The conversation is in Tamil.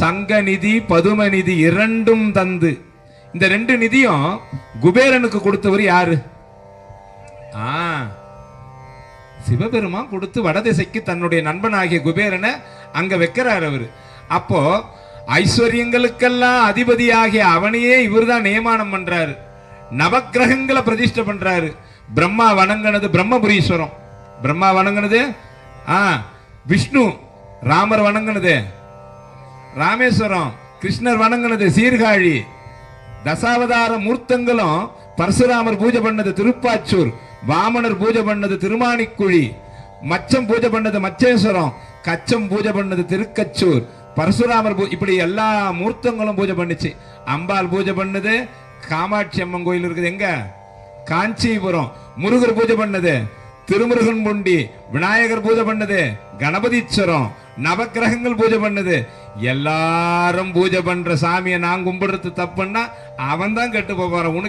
சங்க நிதி பதும நிதி இரண்டும் தந்து. இந்த ரெண்டு நிதியும் குபேரனுக்கு கொடுத்தவர் யாரு? ஆ சிவபெருமான் கொடுத்து வடதிசைக்கு தன்னுடைய நண்பனாகிய குபேரனை அங்க வைக்கிறார் அவரு. அப்போ ஐஸ்வர்யங்களுக்கெல்லாம் அதிபதியாகிய அவனையே இவர்தான் நியமானம் பண்றாரு. நவக்கிரகங்களை பிரதிஷ்டை பண்றாரு. பிரம்மா வணங்கினது பிரம்மபுரீஸ்வரம். பிரம்மா வணங்கினது? ஆ விஷ்ணு ராமர் வணங்கினது. ராமேஸ்வரம் கிருஷ்ணர் வணங்கினது சீர்காழி. தசாவதார மூர்த்தங்களும் பரசுராமர் பூஜை பண்ணது திருப்பாச்சூர் வாமனர் பூஜை பண்ணது திருமாணிக்குழி மச்சம் பூஜை பண்ணது மச்சேஸ்வரம் கச்சம் பூஜை பண்ணது திருக்கச்சூர் பரசுராமர் பூ- இப்படி எல்லா மூர்த்தங்களும் பூஜை பண்ணுச்சு. அம்பாள் பூஜை பண்ணது காமாட்சி அம்மன் கோயில் இருக்குது எங்க? காஞ்சிபுரம் முருகர் பூஜை பண்ணது திருமுருகன் புண்டி விநாயகர் பூஜை பண்ணது கணபதீஸ்வரம் நவக்கிரகங்கள் பூஜை பண்ணது எல்லாரும் பூஜை பண்ற சாமியை நான் கும்பிடுறது தப்புன்னா அவன் தான் கெட்டு போறான். உனக்கு